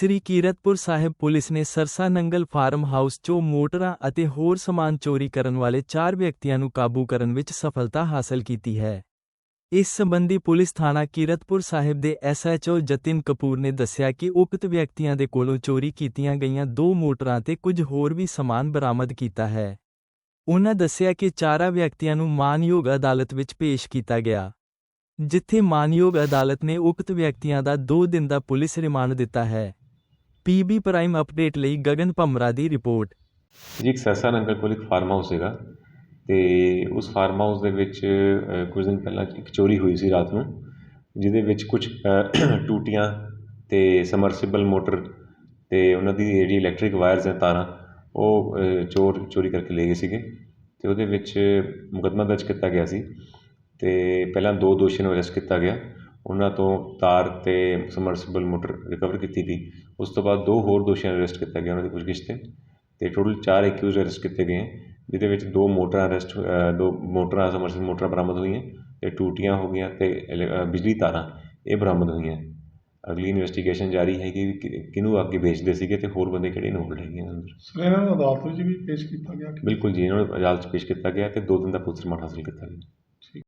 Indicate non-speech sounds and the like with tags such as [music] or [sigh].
ਸ੍ਰੀ Kiratpur Sahib police ਨੇ Sarsa Nangal farm house 'ਚੋਂ ਮੋਟਰਾਂ ਅਤੇ ਹੋਰ ਸਮਾਨ ਚੋਰੀ ਕਰਨ ਵਾਲੇ 4 ਵਿਅਕਤੀਆਂ ਨੂੰ ਕਾਬੂ ਕਰਨ ਵਿੱਚ ਸਫਲਤਾ ਹਾਸਲ ਕੀਤੀ ਹੈ। ਇਸ ਸੰਬੰਧੀ ਪੁਲਿਸ ਥਾਣਾ ਕੀਰਤਪੁਰ ਸਾਹਿਬ ਦੇ ਐਸਐਚਓ ਜਤਿਨ ਕਪੂਰ ਨੇ ਦੱਸਿਆ ਕਿ ਉਕਤ ਵਿਅਕਤੀਆਂ ਦੇ ਕੋਲੋਂ ਚੋਰੀ ਕੀਤੀਆਂ ਗਈਆਂ ਦੋ ਮੋਟਰਾਂ ਤੇ ਕੁਝ ਹੋਰ ਵੀ ਸਮਾਨ ਬਰਾਮਦ ਕੀਤਾ ਹੈ। ਉਨ੍ਹਾਂ ਦੱਸਿਆ ਕਿ ਚਾਰਾਂ ਵਿਅਕਤੀਆਂ ਨੂੰ ਮਾਨਯੋਗ ਅਦਾਲਤ ਵਿੱਚ ਪੇਸ਼ ਕੀਤਾ ਗਿਆ। ਜਿੱਥੇ ਮਾਨਯੋਗ ਅਦਾਲਤ ਨੇ ਉਕਤ ਵਿਅਕਤੀਆਂ ਦਾ 2 ਦਿਨ ਦਾ ਪੁਲਿਸ ਰਿਮਾਂਡ ਦਿੱਤਾ ਹੈ। ਪੀਬੀ ਪ੍ਰਾਈਮ ਅਪਡੇਟ ਲਈ ਗਗਨ ਭੰਮਰਾ ਦੀ ਰਿਪੋਰਟ। ਜੀ, ਇੱਕ ਸਰਸਾ ਨੰਗਲ ਕੋਲ ਇੱਕ ਫਾਰਮ ਹਾਊਸ ਸੀਗਾ ਤੇ ਉਸ ਫਾਰਮ ਹਾਊਸ ਦੇ ਵਿੱਚ ਕੁਝ ਦਿਨ ਪਹਿਲਾਂ ਇੱਕ ਚੋਰੀ ਹੋਈ ਸੀ ਰਾਤ ਨੂੰ, ਜਿਹਦੇ ਵਿੱਚ ਕੁਝ [clears throat] ਟੂਟੀਆਂ ਤੇ ਸਮਰਸੀਬਲ ਮੋਟਰ ਤੇ ਉਹਨਾਂ ਦੀ ਜਿਹੜੀ ਇਲੈਕਟ੍ਰਿਕ ਵਾਇਰਸ ਹੈ, ਤਾਰਾਂ, ਉਹ ਚੋਰ, ਚੋਰੀ ਕਰਕੇ ਲੈ ਗਏ ਸੀਗੇ ਤੇ ਉਹਦੇ ਵਿੱਚ ਮੁਕੱਦਮਾ ਦਰਜ ਕੀਤਾ ਗਿਆ ਸੀ ਤੇ ਪਹਿਲਾਂ ਦੋ ਦੋਸ਼ੀਆਂ ਨੂੰ ਅਰੈਸਟ ਕੀਤਾ ਗਿਆ। ਉਹਨਾਂ ਤੋਂ ਤਾਰ ਤੇ ਸਮਰਸੀਬਲ ਮੋਟਰ ਰਿਕਵਰ ਕੀਤੀ ਗਈ। ਉਸ ਤੋਂ ਬਾਅਦ ਦੋ ਹੋਰ ਦੋਸ਼ੀਆਂ ਨੂੰ ਅਰੈਸਟ ਕੀਤਾ ਗਿਆ ਉਹਨਾਂ ਦੀ ਪੁੱਛਗਿੱਛ ਤੇ। ਤੇ ਟੋਟਲ 4 ਐਕਿਊਜ਼ ਅਰੈਸਟ ਕੀਤੇ ਗਏ ਜਿਹਦੇ ਵਿੱਚ ਦੋ ਮੋਟਰਾਂ ਅਰੈਸਟ ਦੋ ਮੋਟਰਾਂ ਸਮਰਸੀਬਲ ਮੋਟਰਾਂ ਬਰਾਮਦ ਹੋਈਆਂ ਤੇ ਟੂਟੀਆਂ ਹੋ ਗਈਆਂ ਤੇ ਇਲ- ਅ, ਬਿਜਲੀ ਤਾਰਾਂ ਇਹ ਬਰਾਮਦ ਹੋਈਆਂ। ਅਗਲੀ ਇਨਵੈਸਟੀਗੇਸ਼ਨ ਜਾਰੀ ਹੈਗੀ ਵੀ ਕਿ- ਕਿਹਨੂੰ ਅੱਗੇ ਵੇਚਦੇ ਸੀਗੇ ਤੇ ਹੋਰ ਬੰਦੇ ਕਿਹੜੇ ਇਨਵੋਲਡ ਹੈਗੇ ਅੰਦਰ? ਸਰ ਇਹਨਾਂ ਨੂੰ ਅਦਾਲਤ ਵਿੱਚ ਵੀ ਪੇਸ਼ ਕੀਤਾ ਗਿਆ? ਬਿਲਕੁਲ ਜੀ ਇਹਨਾਂ ਨੂੰ ਅਦਾਲਤ 'ਚ ਪੇਸ਼ ਕੀਤਾ ਗਿਆ ਤੇ ਦੋ ਦਿਨ ਦਾ ਪੁਲਿਸ ਰਿਮਾਂਡ ਹਾਸਲ ਕੀਤਾ ਗਿਆ।